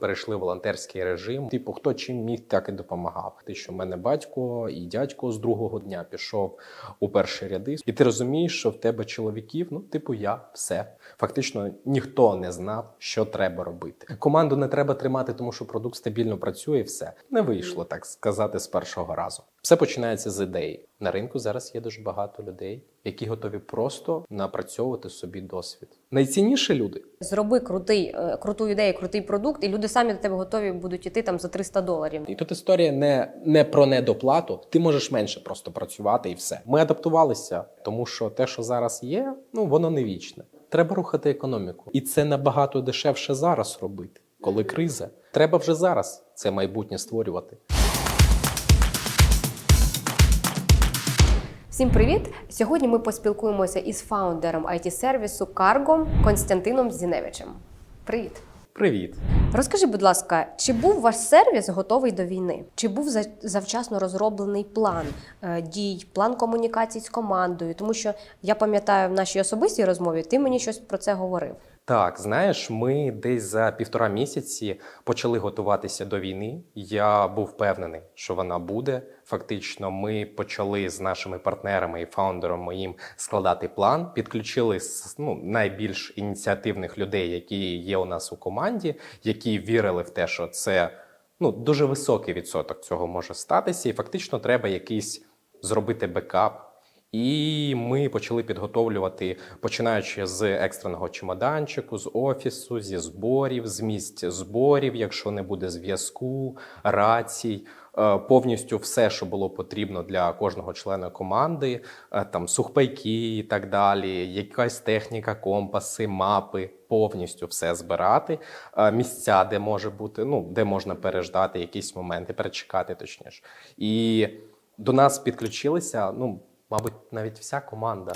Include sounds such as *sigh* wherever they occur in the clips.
Перейшли в волонтерський режим. Типу, хто чим міг, так і допомагав. Ти що в мене батько і дядько з другого дня пішов у перші ряди, і ти розумієш, що в тебе чоловіків, ну типу, я все. Фактично ніхто не знав, що треба робити. Команду не треба тримати, тому що продукт стабільно працює. і Все не вийшло так сказати з першого разу. Все починається з ідеї. На ринку зараз є дуже багато людей, які готові просто напрацьовувати собі досвід. Найцінніші люди Зроби крутий, е, круту ідею, крутий продукт, і люди самі до тебе готові будуть іти там за 300 доларів. І тут історія не, не про недоплату. Ти можеш менше просто працювати і все. Ми адаптувалися, тому що те, що зараз є, ну воно не вічне. Треба рухати економіку, і це набагато дешевше зараз робити, коли криза. Треба вже зараз це майбутнє створювати. Всім привіт! Сьогодні ми поспілкуємося із фаундером it сервісу Cargo Константином Зіневичем. Привіт! Привіт. Розкажи, будь ласка, чи був ваш сервіс готовий до війни? Чи був за- завчасно розроблений план е, дій, план комунікацій з командою? Тому що я пам'ятаю в нашій особистій розмові, ти мені щось про це говорив. Так, знаєш, ми десь за півтора місяці почали готуватися до війни. Я був впевнений, що вона буде. Фактично, ми почали з нашими партнерами і фаундером моїм складати план, підключили ну, найбільш ініціативних людей, які є у нас у команді, які вірили в те, що це ну, дуже високий відсоток цього може статися, і фактично треба якийсь зробити бекап. І ми почали підготовлювати, починаючи з екстреного чемоданчику, з офісу, зі зборів, з місць зборів, якщо не буде зв'язку, рацій, е, повністю все, що було потрібно для кожного члена команди, е, там сухпайки і так далі, якась техніка, компаси, мапи, повністю все збирати. Е, Місця, де може бути, ну де можна переждати якісь моменти, перечекати точніше. І до нас підключилися, ну, мабуть, навіть вся команда.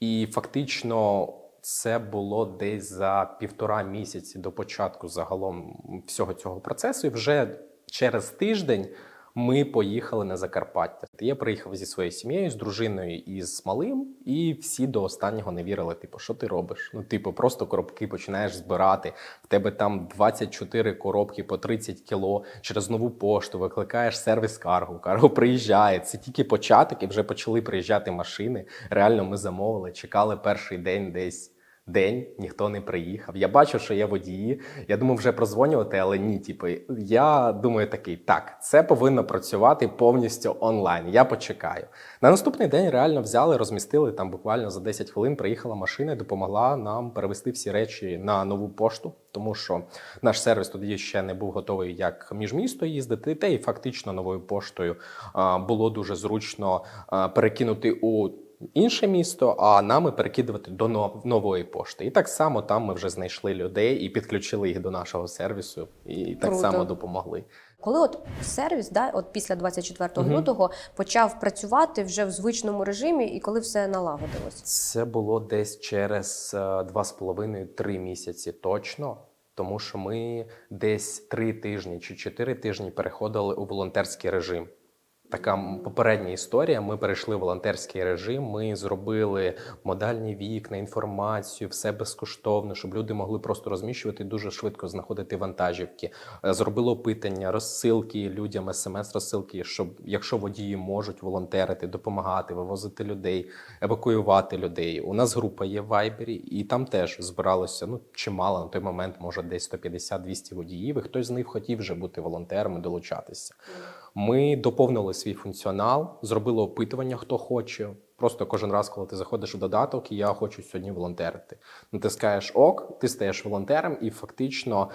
І фактично це було десь за півтора місяці до початку загалом всього цього процесу. І вже через тиждень ми поїхали на Закарпаття. Я приїхав зі своєю сім'єю, з дружиною і з малим, і всі до останнього не вірили. Типу, що ти робиш? Ну, типу, просто коробки починаєш збирати. В тебе там 24 коробки по 30 кіло через нову пошту. Викликаєш сервіс карго. Карго приїжджає. Це тільки початок, і вже почали приїжджати машини. Реально, ми замовили, чекали перший день десь. День ніхто не приїхав. Я бачу, що є водії. Я думав вже прозвонювати, але ні. Типу, я думаю, такий так, це повинно працювати повністю онлайн. Я почекаю. На наступний день реально взяли, розмістили там буквально за 10 хвилин. Приїхала машина, і допомогла нам перевести всі речі на нову пошту, тому що наш сервіс тоді ще не був готовий як між місто їздити. Та й фактично новою поштою було дуже зручно перекинути у інше місто, а нами перекидувати до нов- нової пошти. І так само там ми вже знайшли людей і підключили їх до нашого сервісу, і так Круто. само допомогли. Коли от сервіс, да, от після 24 Мгм. лютого почав працювати вже в звичному режимі, і коли все налагодилось. Це було десь через е, два з половиною три місяці точно. Тому що ми десь три тижні чи чотири тижні переходили у волонтерський режим. Така попередня історія. Ми перейшли в волонтерський режим. Ми зробили модальні вікна, інформацію, все безкоштовно, щоб люди могли просто розміщувати дуже швидко знаходити вантажівки. Е, Зробили опитання, розсилки людям, смс-розсилки, щоб якщо водії можуть волонтерити, допомагати, вивозити людей, евакуювати людей. У нас група є в Вайбері, і там теж збиралося ну чимало на той момент, може десь 150-200 водіїв. І хтось з них хотів вже бути волонтером і долучатися. Ми доповнили свій функціонал, зробили опитування, хто хоче. Просто кожен раз, коли ти заходиш в додаток, і я хочу сьогодні волонтерити. Натискаєш ок, ти стаєш волонтером, і фактично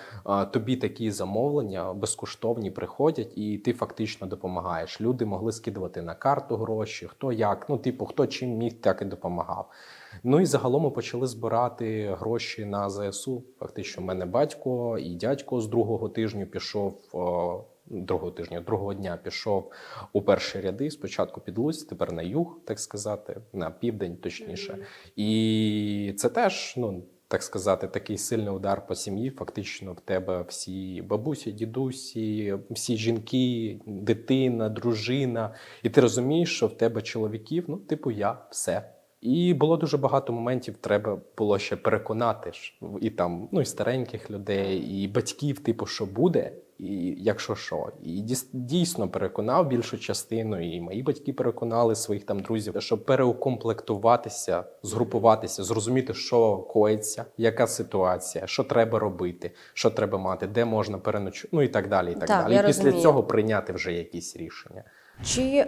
тобі такі замовлення безкоштовні приходять, і ти фактично допомагаєш. Люди могли скидувати на карту гроші, хто як, ну типу, хто чим міг, так і допомагав. Ну і загалом ми почали збирати гроші на ЗСУ. Фактично, в мене батько і дядько з другого тижню пішов. Другого тижня, другого дня пішов у перші ряди. Спочатку під Луць, тепер на юг, так сказати, на південь, точніше. І це теж, ну так сказати, такий сильний удар по сім'ї. Фактично, в тебе всі бабусі, дідусі, всі жінки, дитина, дружина. І ти розумієш, що в тебе чоловіків, ну, типу, я все. І було дуже багато моментів, треба було ще переконати ж і там, ну і стареньких людей, і батьків, типу, що буде, і якщо що. І дійсно переконав більшу частину, і мої батьки переконали своїх там друзів, щоб переукомплектуватися, згрупуватися, зрозуміти, що коїться, яка ситуація, що треба робити, що треба мати, де можна переночувати, ну і так далі. І так, Так, далі. І після розумію. цього прийняти вже якісь рішення. Чи е,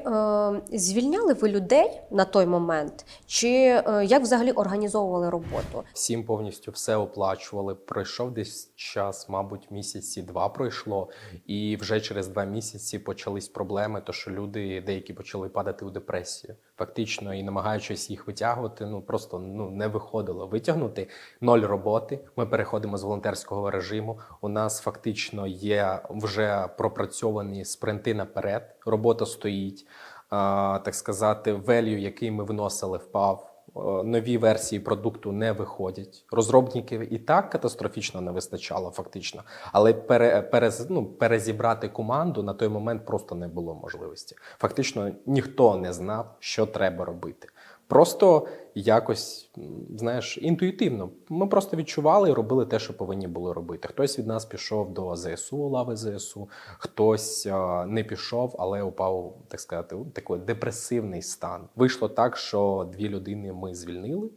звільняли ви людей на той момент, чи е, як взагалі організовували роботу? Всім повністю все оплачували. Пройшов десь час, мабуть, місяці два пройшло, і вже через два місяці почались проблеми. То що люди деякі почали падати у депресію. Фактично, і намагаючись їх витягувати, ну просто ну не виходило витягнути ноль роботи. Ми переходимо з волонтерського режиму. У нас фактично є вже пропрацьовані спринти наперед. Робота стоїть. Так сказати, value, який ми вносили, впав. Е, Нові версії продукту не виходять. Розробників і так катастрофічно не вистачало, фактично. Але пере, перез, ну, перезібрати команду на той момент просто не було можливості. Фактично, ніхто не знав, що треба робити. Просто якось, знаєш, інтуїтивно. Ми просто відчували і робили те, що повинні були робити. Хтось від нас пішов до ЗСУ, лави ЗСУ, хтось е, не пішов, але упав, так сказати, у такий депресивний стан. Вийшло так, що дві людини ми звільнили.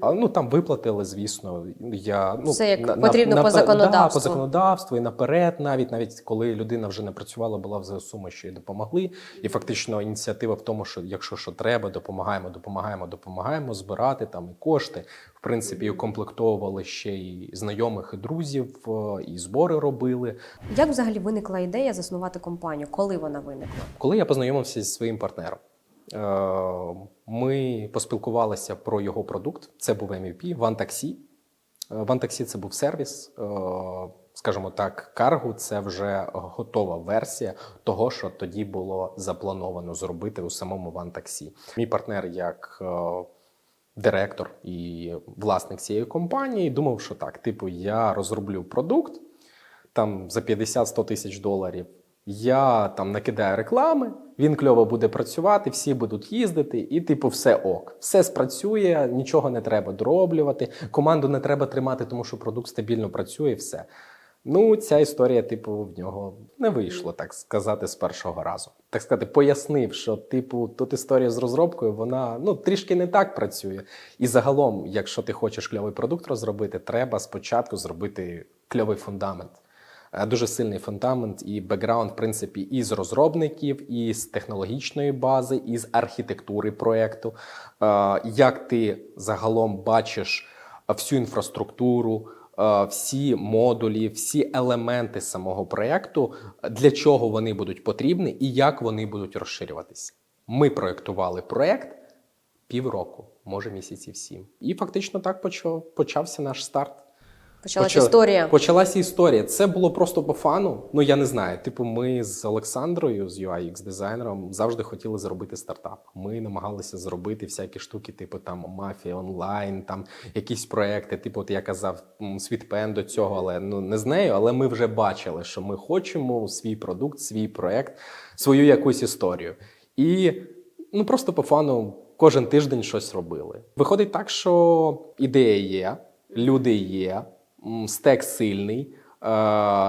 А, ну там виплатили, звісно. Я ну Все як потрібно по Да, законодавству. по законодавству і наперед, навіть навіть коли людина вже не працювала, була в ЗСУ, ми ще й допомогли. І фактично ініціатива в тому, що якщо що треба, допомагаємо, допомагаємо, допомагаємо збирати там і кошти. В принципі, і укомплектовували ще і знайомих, і друзів, е, і збори робили. Як взагалі виникла ідея заснувати компанію? Коли вона виникла? Коли я познайомився зі своїм партнером, е, ми поспілкувалися про його продукт. Це був MVP OneTaxi. Е, OneTaxi – це був сервіс, е, скажімо так, Cargo – це вже готова версія того, що тоді було заплановано зробити у самому OneTaxi. Мій партнер як е, директор і власник цієї компанії думав, що так, типу, я розроблю продукт там за 50-100 тисяч доларів. Я там накидаю реклами, він кльово буде працювати, всі будуть їздити, і типу, все ок. Все спрацює, нічого не треба дороблювати. Команду не треба тримати, тому що продукт стабільно працює, все. Ну, ця історія, типу, в нього не вийшло, так сказати, з першого разу. Так сказати, пояснив, що, типу, тут історія з розробкою, вона ну трішки не так працює. І загалом, якщо ти хочеш кльовий продукт розробити, треба спочатку зробити кльовий фундамент. Е, Дуже сильний фундамент і бекграунд, в принципі, і з розробників, і з технологічної бази, і з архітектури проєкту. Е, Як ти загалом бачиш всю інфраструктуру, е, всі модулі, всі елементи самого проєкту, для чого вони будуть потрібні і як вони будуть розширюватися. Ми проєктували проєкт півроку, може місяців сім. І фактично так почав, почався наш старт. Почалась Почали- історія. Почалася історія. Це було просто по фану. Ну я не знаю. Типу, ми з Олександрою, з UX дизайнером, завжди хотіли зробити стартап. Ми намагалися зробити всякі штуки, типу там мафія онлайн, там якісь проекти. Типу, от я казав, м, Світпен до цього, але ну не з нею. Але ми вже бачили, що ми хочемо свій продукт, свій проект, свою якусь історію. І ну просто по фану кожен тиждень щось робили. Виходить так, що ідея є, люди є, стек сильний, е,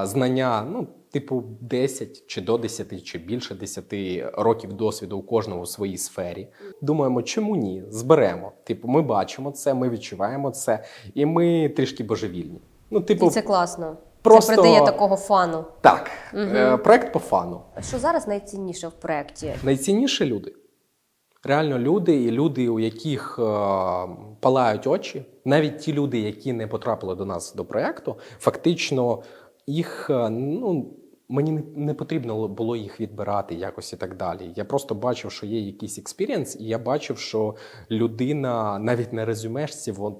знання, ну, типу, 10 чи до 10, чи більше 10 років досвіду у кожного у своїй сфері. Думаємо, чому ні? Зберемо. Типу, ми бачимо це, ми відчуваємо це, і ми трішки божевільні. Ну, типу, І це класно. просто- Це придає такого фану. так, е, проект по фану. Що зараз найцінніше в проєкті? Найцінніші люди. Реально люди, і люди, у яких е, палають очі, навіть ті люди, які не потрапили до нас до проекту, фактично їх е, ну. Мені не, потрібно було їх відбирати якось і так далі. Я просто бачив, що є якийсь експірієнс, і я бачив, що людина навіть на резюмешці вон,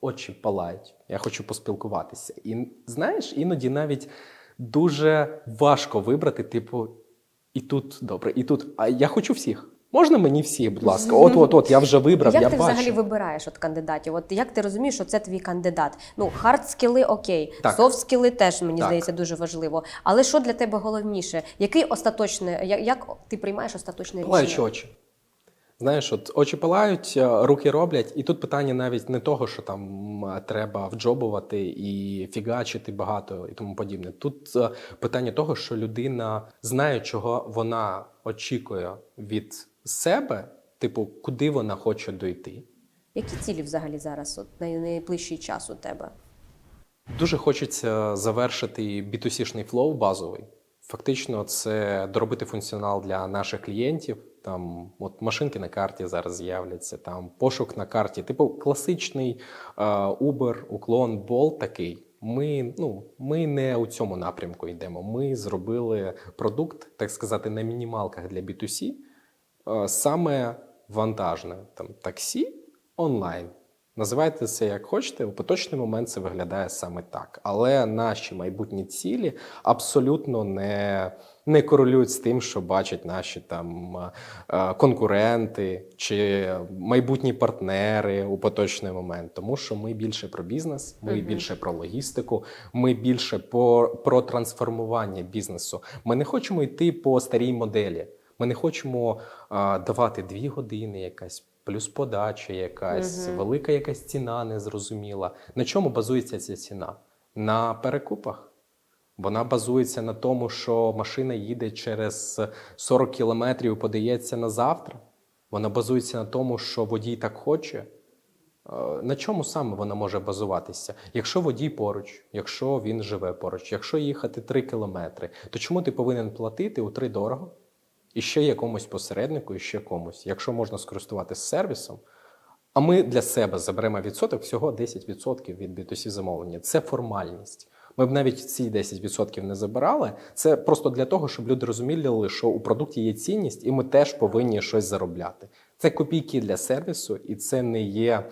очі палають. Я хочу поспілкуватися. І знаєш, іноді навіть дуже важко вибрати, типу, і тут добре, і тут. А я хочу всіх. Можна мені всіх, будь ласка? От, от, от, я вже вибрав, як я ти бачу. взагалі вибираєш от кандидатів? От як ти розумієш, що це твій кандидат? Ну, хард скіли окей, софт скіли теж мені Так. здається дуже важливо. Але що для тебе головніше? Який остаточне, як, як ти приймаєш остаточне Палаючі рішення? очі. Знаєш, от очі палають, е, руки роблять, і тут питання навіть не того, що там треба вджобувати і фігачити багато і тому подібне. Тут е, питання того, що людина знає, чого вона очікує від себе, типу, куди вона хоче дойти. Які цілі взагалі зараз от, на найближчий час у тебе? Дуже хочеться завершити B2C-шний флоу базовий. Фактично, це доробити функціонал для наших клієнтів. Там от машинки на карті зараз з'являться, там пошук на карті. Типу класичний е, Uber, уклон, Bolt такий. Ми, ну, ми не у цьому напрямку йдемо. Ми зробили продукт, так сказати, на мінімалках для B2C, е, саме вантажне там таксі онлайн. Називайте це як хочете. У поточний момент це виглядає саме так. Але наші майбутні цілі абсолютно не, не корелюють з тим, що бачать наші там е, конкуренти чи майбутні партнери у поточний момент. Тому що ми більше про бізнес, ми Мгм. більше про логістику, ми більше по, про трансформування бізнесу. Ми не хочемо йти по старій моделі. Ми не хочемо а, давати дві години, якась плюс подача, якась Мгм. велика якась ціна незрозуміла. На чому базується ця ціна? На перекупах. Вона базується на тому, що машина їде через 40 кілометрів, і подається на завтра. Вона базується на тому, що водій так хоче. Е, На чому саме вона може базуватися? Якщо водій поруч, якщо він живе поруч, якщо їхати 3 кілометри, то чому ти повинен платити у три дорого? І ще якомусь посереднику, і ще комусь, якщо можна скористуватися сервісом. А ми для себе заберемо відсоток всього 10% від B2C замовлення. Це формальність. Ми б навіть ці 10% не забирали. Це просто для того, щоб люди розуміли, що у продукті є цінність, і ми теж повинні щось заробляти. Це копійки для сервісу, і це не є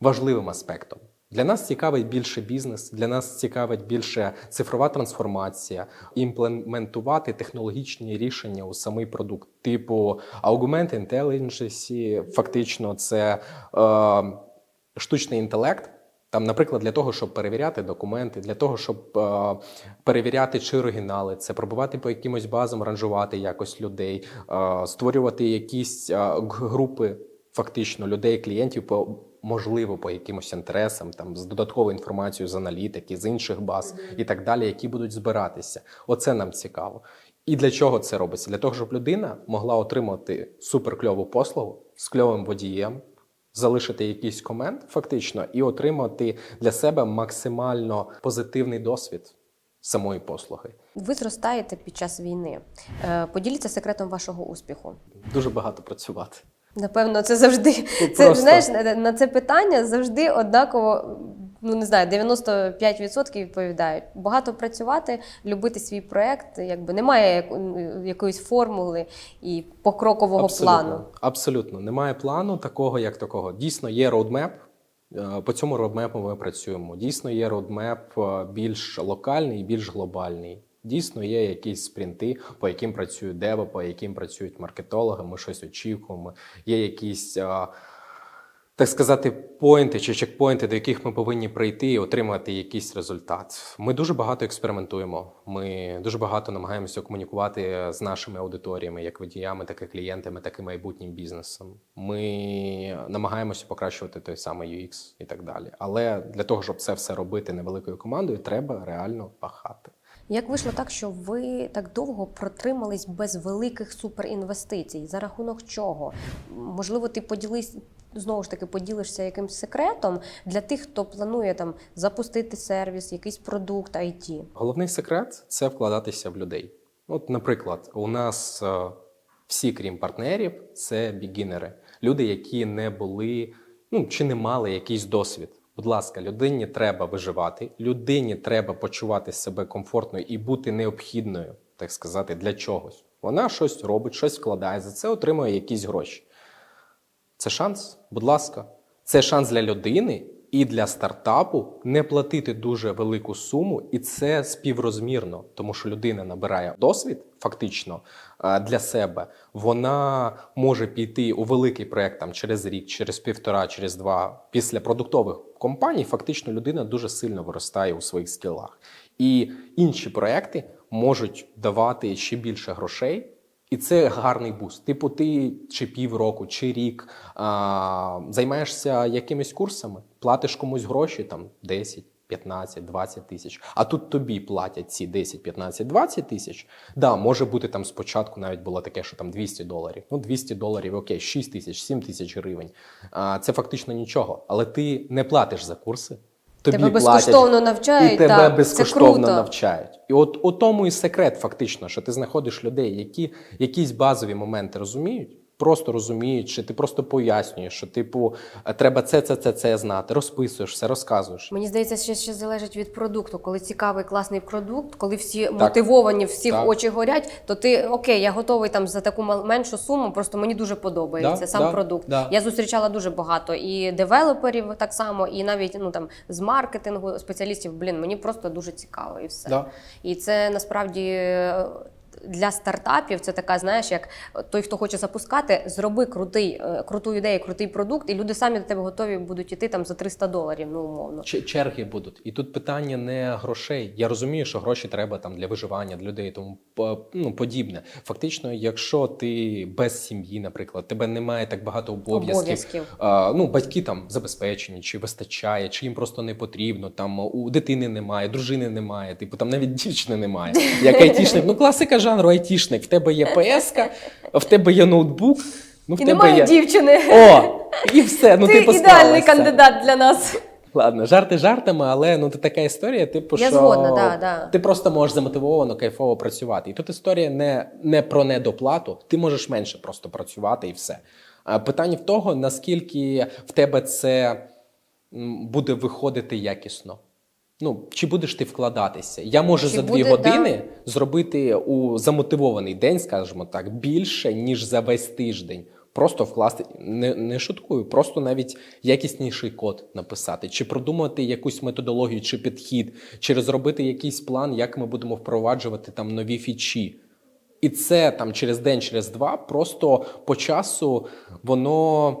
важливим аспектом. Для нас цікавить більше бізнес, для нас цікавить більше цифрова трансформація, імплементувати технологічні рішення у самий продукт, типу Augmented Intelligence, фактично, це е, штучний інтелект. Там, наприклад, для того, щоб перевіряти документи, для того, щоб е, перевіряти, чи оригінали, це пробувати по якимось базам, ранжувати якось людей, е, створювати якісь е, групи фактично людей, клієнтів по можливо по якимось інтересам, там з додатковою інформацією з аналітики, з інших баз і так далі, які будуть збиратися. Оце нам цікаво. І для чого це робиться? Для того, щоб людина могла отримати суперкльову послугу з кльовим водієм, залишити якийсь комент, фактично, і отримати для себе максимально позитивний досвід самої послуги. Ви зростаєте під час війни. Е, Поділіться секретом вашого успіху. Дуже багато працювати. Напевно, це завжди це знаєш на- це питання завжди однаково. Ну не знаю, 95% відповідають. Багато працювати, любити свій проект. Якби немає якоїсь формули і покрокового плану. Абсолютно. Немає плану такого, як такого. Дійсно, є роудмеп. По цьому роудмепу ми працюємо. Дійсно, є роудмеп більш локальний і більш глобальний. Дійсно, є якісь спринти, по яким працюють деви, по яким працюють маркетологи. Ми щось очікуємо. Є якісь, так сказати, поінти чи чекпоінти, до яких ми повинні прийти і отримати якийсь результат. Ми дуже багато експериментуємо. Ми дуже багато намагаємося комунікувати з нашими аудиторіями, як водіями, так і клієнтами, так і майбутнім бізнесом. Ми намагаємося покращувати той самий UX і так далі. Але для того, щоб це все робити невеликою командою, треба реально пахати. Як вийшло так, що ви так довго протримались без великих суперінвестицій? За рахунок чого? Можливо, ти поділись знову ж таки поділишся якимсь секретом для тих, хто планує там запустити сервіс, якийсь продукт IT. Головний секрет це вкладатися в людей. От, наприклад, у нас е, всі, крім партнерів, це бігінери, люди, які не були, ну чи не мали якийсь досвід. Будь ласка, людині треба виживати, людині треба почувати себе комфортно і бути необхідною, так сказати, для чогось. Вона щось робить, щось вкладає, за це отримує якісь гроші. Це шанс, будь ласка. Це шанс для людини і для стартапу не платити дуже велику суму, і це співрозмірно, тому що людина набирає досвід фактично е, для себе. Вона може піти у великий проект там через рік, через півтора, через два. Після продуктових компаній фактично людина дуже сильно виростає у своїх скілах. І інші проекти можуть давати ще більше грошей І це гарний буст. Типу, ти чи півроку, чи рік а, займаєшся якимись курсами, платиш комусь гроші там 10, 15, 20 тисяч. А тут тобі платять ці 10, 15, 20 тисяч. Да, може бути там спочатку навіть було таке, що там 200 доларів. Ну, 200 доларів, окей, 6 тисяч, 7 тисяч гривень. А, це фактично нічого. Але ти не платиш за курси. Тобі Тебе платять, безкоштовно навчають, і тебе так, це круто. навчають. І от у тому і секрет, фактично, що ти знаходиш людей, які якісь базові моменти розуміють, просто розуміють, що ти просто пояснюєш, що типу е, треба це, це, це, це знати, розписуєш все, розказуєш. Мені здається, що ще залежить від продукту. Коли цікавий класний продукт, коли всі мотивовані, всіх Так. очі горять, то ти окей, я готовий там за таку меншу суму. Просто мені дуже подобається Да, сам да, продукт. да. Я зустрічала дуже багато і девелоперів так само, і навіть ну там з маркетингу спеціалістів. Блін, мені просто дуже цікаво і все. Да. І це насправді. Для стартапів це така, знаєш, як той, хто хоче запускати, зроби крутий, е, круту ідею, крутий продукт, і люди самі до тебе готові будуть іти там за 300 доларів, ну умовно. Ч- черги будуть. І тут питання не грошей. Я розумію, що гроші треба там для виживання, для людей, тому ну, подібне. Фактично, якщо ти без сім'ї, наприклад, тебе немає так багато обов'язків. Обов'язків. А, ну, батьки там забезпечені, чи вистачає, чи їм просто не потрібно. Там у дитини немає, дружини немає, типу там навіть дівчини немає. Як айтішник, ну класика жанру айтішник. В тебе є ПС, в тебе є ноутбук. Ну, в І тебе немає є... дівчини. О! І все. Ну, ти ідеальний кандидат для нас. Ладно, жарти жартами, але ну це така історія, типу, Я що згодна, да, да. ти просто можеш замотивовано, кайфово працювати. І тут історія не, не про недоплату, ти можеш менше просто працювати і все. А питання в того, наскільки в тебе це буде виходити якісно. Ну, чи будеш ти вкладатися? Я можу Чи за дві буде, години зробити у замотивований день, скажімо так, більше, ніж за весь тиждень. Просто вкласти, не, не шуткую, просто навіть якісніший код написати, чи продумати якусь методологію, чи підхід, чи розробити якийсь план, як ми будемо впроваджувати там нові фічі. І це там через день, через два, просто по часу воно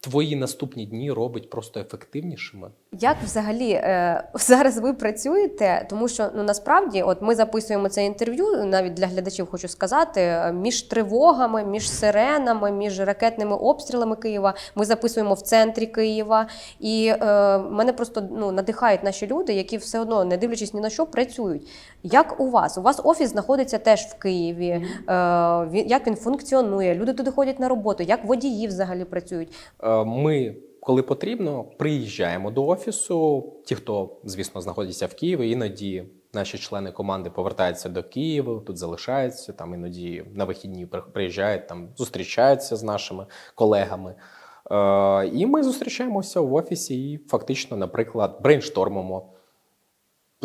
твої наступні дні робить просто ефективнішими. Як взагалі е, *laughs* зараз ви працюєте? Тому що ну насправді, от ми записуємо це інтерв'ю, навіть для глядачів хочу сказати, е, між тривогами, між сиренами, між ракетними обстрілами Києва. Ми записуємо в центрі Києва, і е, мене просто ну надихають наші люди, які все одно, не дивлячись ні на що, працюють. Як у вас? У вас офіс знаходиться теж в Києві. Е, як він функціонує? Люди туди ходять на роботу, як водії взагалі працюють? Е, Ми, коли потрібно, приїжджаємо до офісу. Ті, хто, звісно, знаходяться в Києві, іноді наші члени команди повертаються до Києва, тут залишаються, там іноді на вихідні приїжджають, там зустрічаються з нашими колегами. Е, І ми зустрічаємося в офісі і фактично, наприклад, брейнштормимо,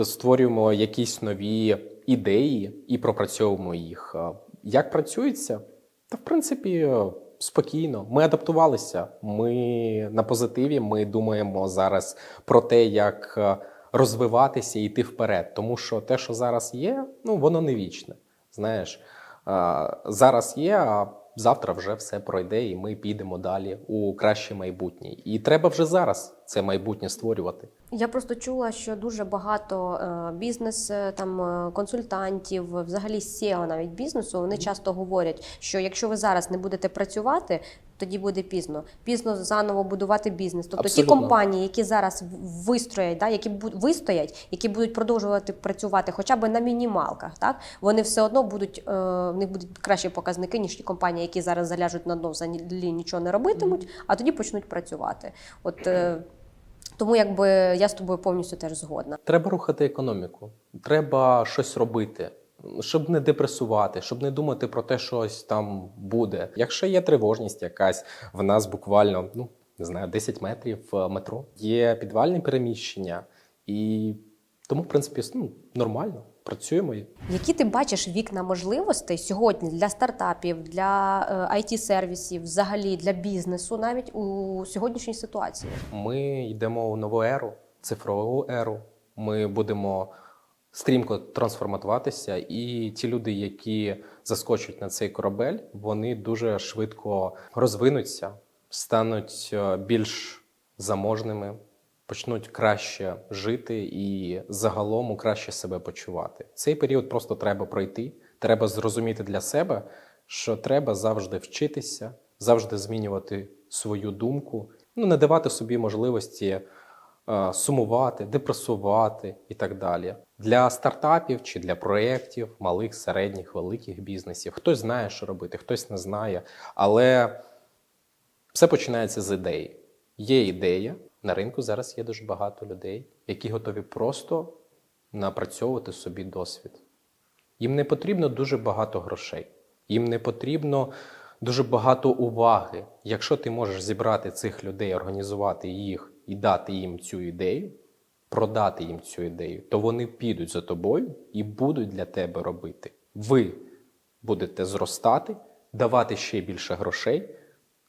створюємо якісь нові ідеї і пропрацьовуємо їх. Е, Як працюється? Та в принципі спокійно. Ми адаптувалися. Ми на позитиві. Ми думаємо зараз про те, як е, розвиватися і йти вперед. Тому що те, що зараз є, ну воно не вічне. Знаєш, Е, зараз є, а завтра вже все пройде, і ми підемо далі у краще майбутнє. І треба вже зараз це майбутнє створювати. Я просто чула, що дуже багато е, бізнес е, там е, консультантів, взагалі SEO навіть бізнесу, вони часто говорять, що якщо ви зараз не будете працювати, тоді буде пізно. Пізно заново будувати бізнес. Тобто ті компанії, які зараз вистроять, да, які вистоять, які будуть продовжувати працювати, хоча б на мінімалках, так вони все одно будуть е, в них будуть кращі показники, ніж ті компанії, які зараз заляжуть на дно, взагалі нічого не робитимуть, а тоді почнуть працювати. От е, тому якби я з тобою повністю теж згодна. Треба рухати економіку, треба щось робити, щоб не депресувати, щоб не думати про те, що ось там буде. Якщо є тривожність якась, в нас буквально ну не знаю, 10 метрів е, метро, є підвальне переміщення, і тому, в принципі, ну, нормально працюємо. Які ти бачиш вікна можливостей сьогодні для стартапів, для it сервісів взагалі для бізнесу, навіть у сьогоднішній ситуації? Ми йдемо у нову еру, цифрову еру. Ми будемо стрімко трансформатуватися, і ті люди, які заскочать на цей корабель, вони дуже швидко розвинуться, стануть е, більш заможними, почнуть краще жити і загалом краще себе почувати. Цей період просто треба пройти. Треба зрозуміти для себе, що треба завжди вчитися, завжди змінювати свою думку, ну не давати собі можливості е, сумувати, депресувати і так далі. Для стартапів чи для проєктів, малих, середніх, великих бізнесів. Хтось знає, що робити, хтось не знає. Але все починається з ідеї. Є ідея. На ринку зараз є дуже багато людей, які готові просто напрацьовувати собі досвід. Їм не потрібно дуже багато грошей, їм не потрібно дуже багато уваги. Якщо ти можеш зібрати цих людей, організувати їх і дати їм цю ідею, продати їм цю ідею, то вони підуть за тобою і будуть для тебе робити. Ви будете зростати, давати ще більше грошей.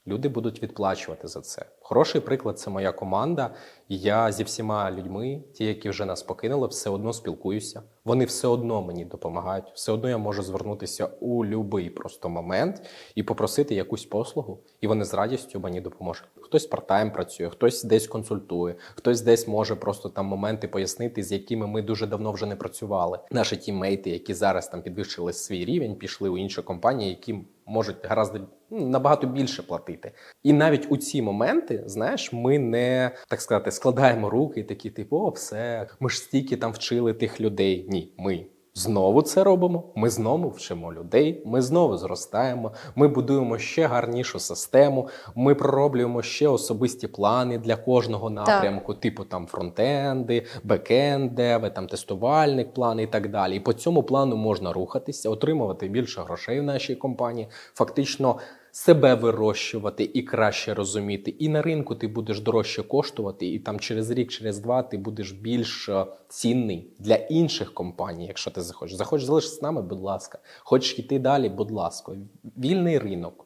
Люди будуть відплачувати за це. Хороший приклад це моя команда. Я зі всіма людьми, ті, які вже нас покинули, все одно спілкуюся. Вони все одно мені допомагають. Все одно я можу звернутися у будь-який просто момент і попросити якусь послугу, і вони з радістю мені допоможуть. Хтось партайм працює, хтось десь консультує, хтось десь може просто там моменти пояснити, з якими ми дуже давно вже не працювали. Наші тіммейти, які зараз там підвищили свій рівень, пішли у інші компанії, які можуть гораздо ну, набагато більше платити. І навіть у ці моменти, знаєш, ми не так сказати складаємо руки, такі, типу, о, все, ми ж стільки там вчили тих людей. Ні, ми. Знову це робимо. Ми знову вчимо людей. Ми знову зростаємо. Ми будуємо ще гарнішу систему. Ми пророблюємо ще особисті плани для кожного напрямку, типу там фронтенди, бекендеви, там тестувальник плани і так далі. І по цьому плану можна рухатися, отримувати більше грошей в нашій компанії, фактично себе вирощувати і краще розуміти. І на ринку ти будеш дорожче коштувати, і там через рік, через два ти будеш більш е, цінний для інших компаній, якщо ти захочеш. Захочеш залишитися з нами, будь ласка. Хочеш йти далі, будь ласка. Вільний ринок.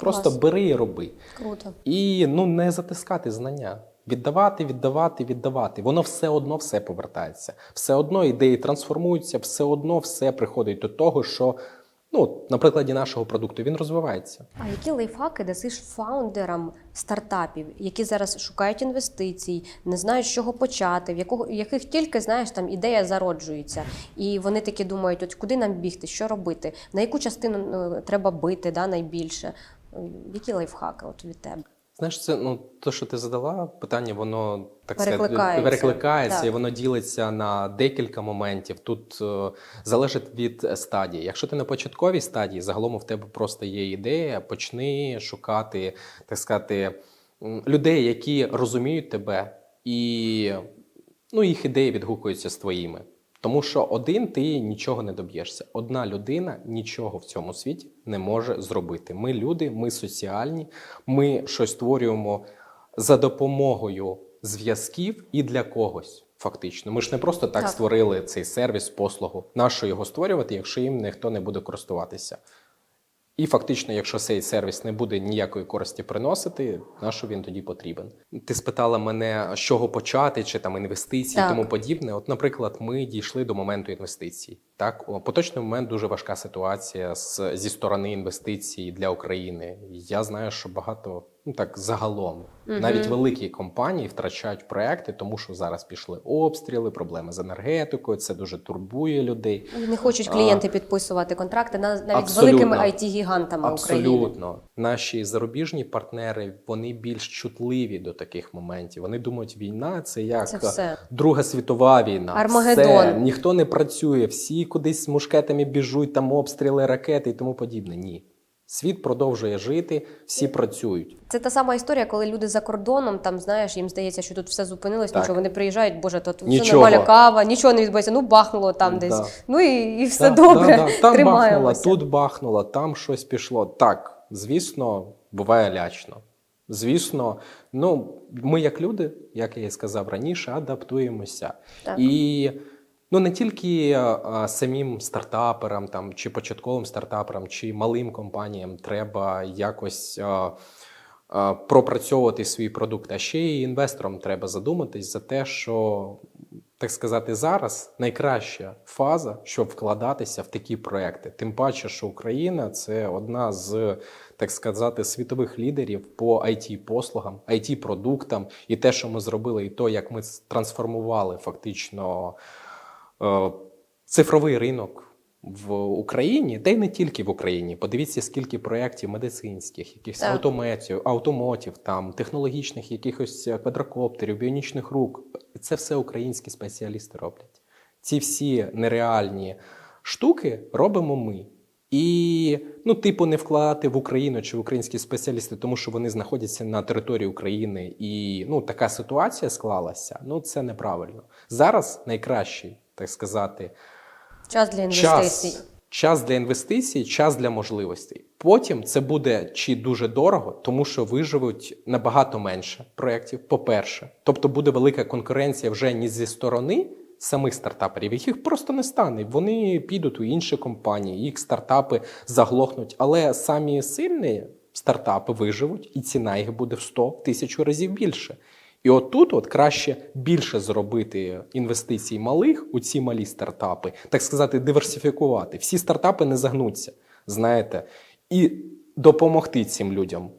Просто Клас. бери і роби. Круто. І ну не затискати знання. Віддавати, віддавати, віддавати. Воно все одно все повертається. Все одно ідеї трансформуються, все одно все приходить до того, що ну, на прикладі нашого продукту він розвивається. А які лайфхаки дасиш фаундерам стартапів, які зараз шукають інвестицій, не знають, з чого почати, в якого яких тільки знаєш там ідея зароджується, і вони такі думають, от куди нам бігти, що робити, на яку частину ну, треба бити да, найбільше. Е, Які лайфхаки от від тебе? Знаєш, це ну то, що ти задала, питання, воно так Перекликається. перекликається Так. і воно ділиться на декілька моментів. Тут е, залежить від стадії. Якщо ти на початковій стадії, загалом у тебе просто є ідея, почни шукати, так сказати, людей, які розуміють тебе, і ну, їх ідеї відгукуються з твоїми. Тому що один ти нічого не доб'єшся. Одна людина нічого в цьому світі не може зробити. Ми люди, ми соціальні, ми щось створюємо за допомогою зв'язків і для когось. Фактично, ми ж не просто так, Так. створили цей сервіс, послугу. Нащо його створювати, якщо їм ніхто не буде користуватися? І фактично, якщо цей сервіс не буде ніякої користі приносити, на що він тоді потрібен? Ти спитала мене, з чого почати, чи там інвестиції, Так. і тому подібне. От, наприклад, ми дійшли до моменту інвестицій. Так, у поточний момент дуже важка ситуація з, зі сторони інвестицій для України. Я знаю, що багато ну так загалом, Мгм. навіть великі компанії втрачають проекти, тому що зараз пішли обстріли, проблеми з енергетикою. Це дуже турбує людей. Не хочуть клієнти підписувати контракти на- навіть з Абсолютно. великими IT-гігантами України. Наші зарубіжні партнери вони більш чутливі до таких моментів. Вони думають, війна це як Це все. Друга світова війна. Армагеддон. Все, ніхто не працює, всі кудись з мушкетами біжуть, там обстріли, ракети і тому подібне. Ні. Світ продовжує жити, всі працюють. Це та сама історія, коли люди за кордоном, там знаєш, їм здається, що тут все зупинилось, Так. нічого вони приїжджають, боже, тут все нормальна кава, нічого не відбувається, ну бахнуло там Да. десь. Ну і, і все Да, добре. да, да. Там бахнуло, тут бахнуло, там щось пішло. Так, звісно, буває лячно. Звісно, ну ми, як люди, як я і сказав раніше, адаптуємося. Так. І ну не тільки а, самим стартаперам там, чи початковим стартаперам, чи малим компаніям треба якось. а, Пропрацьовувати свій продукт, а ще й інвесторам треба задуматись за те, що так сказати, зараз найкраща фаза, щоб вкладатися в такі проекти. Тим паче, що Україна це одна з так сказати світових лідерів по it послугам, it продуктам, і те, що ми зробили, і то, як ми трансформували фактично е, цифровий ринок. В Україні, та й не тільки в Україні. Подивіться, скільки проєктів медицинських, якихось автометів, автомотів, там технологічних якихось квадрокоптерів, біонічних рук. Це все українські спеціалісти роблять. Ці всі нереальні штуки робимо ми. І, ну, типу, не вкладати в Україну чи в українські спеціалісти, тому що вони знаходяться на території України, і ну, така ситуація склалася. Ну, це неправильно. Зараз найкращий, так сказати, Час для інвестицій. час, час для інвестицій, час для можливостей. Потім це буде чи дуже дорого, тому що виживуть набагато менше проєктів. По-перше, тобто буде велика конкуренція вже не зі сторони самих стартаперів, яких просто не стане. Вони підуть у інші компанії, їх стартапи заглохнуть. Але самі сильні стартапи виживуть, і ціна їх буде в 100 тисяч разів більше. І отут от краще більше зробити інвестицій малих у ці малі стартапи, так сказати, диверсифікувати. Всі стартапи не загнуться, знаєте, і допомогти цим людям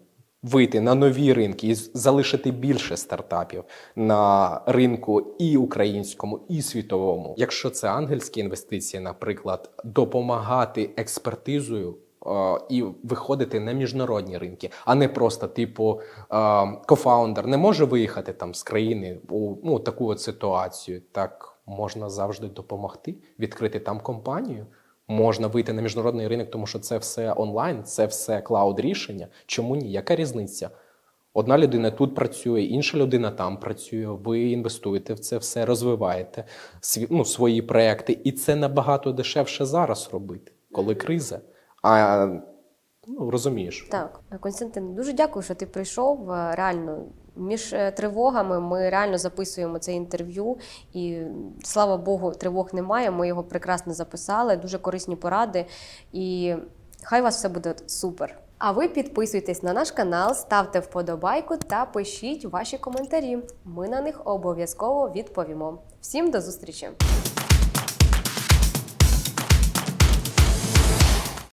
вийти на нові ринки і залишити більше стартапів на ринку і українському, і світовому. Якщо це ангельські інвестиції, наприклад, допомагати експертизою і виходити на міжнародні ринки, а не просто типу кофаундер не може виїхати там з країни у ну, таку от ситуацію. Так можна завжди допомогти відкрити там компанію. Можна вийти на міжнародний ринок, тому що це все онлайн, це все клауд рішення. Чому ні? Яка різниця? Одна людина тут працює, інша людина там працює. Ви інвестуєте в це все, розвиваєте ну, свої проекти, і це набагато дешевше зараз робити, коли криза. А ну розумієш, Так, Константин, дуже дякую, що ти прийшов. Е, Реально, між е, тривогами ми реально записуємо це інтерв'ю, і слава Богу, тривог немає. Ми його прекрасно записали, дуже корисні поради. І хай у вас все буде супер. А ви підписуйтесь на наш канал, ставте вподобайку та пишіть ваші коментарі. Ми на них обов'язково відповімо. Всім до зустрічі!